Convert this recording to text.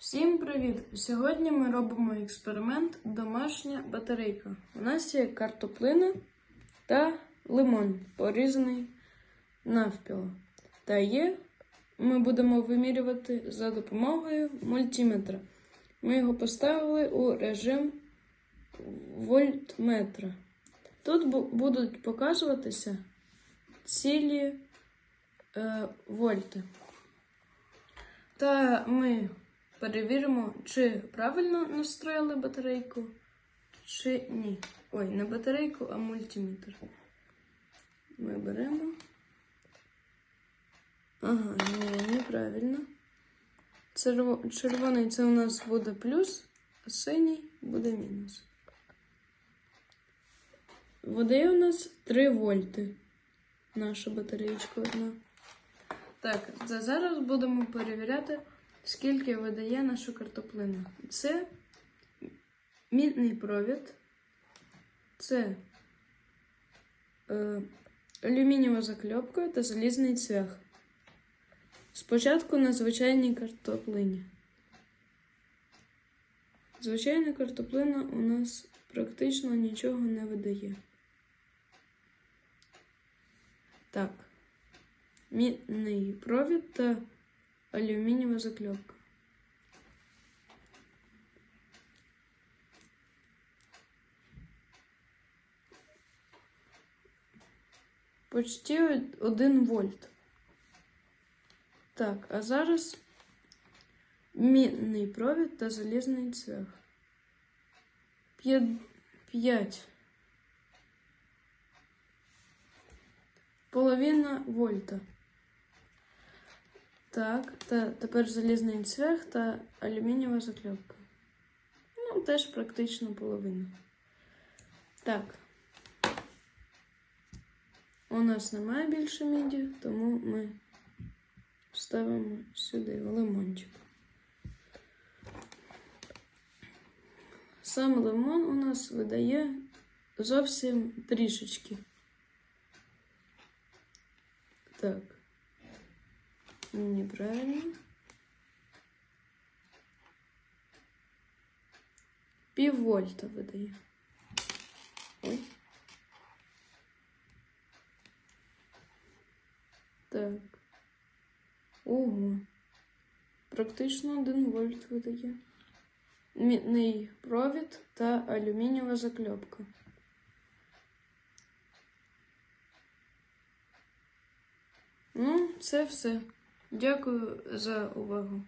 Всім привіт! Сьогодні ми робимо експеримент домашня батарейка. У нас є картоплина та лимон, порізаний навпіл. Та є ми будемо вимірювати за допомогою мультиметра. Ми його поставили у режим вольтметра. Тут будуть показуватися цілі е, вольти. Та ми перевіримо, чи правильно настроїли батарейку, чи ні. Ой, не батарейку, а мультиметр. Ми беремо. Ага, ні, неправильно. Червоний це у нас буде плюс, а синій буде мінус. Видає у нас 3 вольти. Наша батареєчка одна. Так, зараз будемо перевіряти, скільки видає наша картоплина. Це мідний провід, це е, алюмінієва закльопка та залізний цвях. Спочатку на звичайній картоплині. Звичайна картоплина у нас практично нічого не видає. Так мідний провід та алюмінієва закльопка. Почти 1 вольт. Так, а зараз мідний провід та залізний цех. 5 половина вольта. Так, та тепер залізний цвях та алюмінієва закльопка. Ну, теж практично половина. Так. У нас немає більше міді, тому ми ставимо сюди лимончик. Сам лимон у нас видає зовсім трішечки. Так. Неправильно. Пів вольта видає. Ой. Так. Ого. Практично 1 вольт видає. Мідний провід та алюмінієва закльопка. Ну, це все. Дякую за увагу.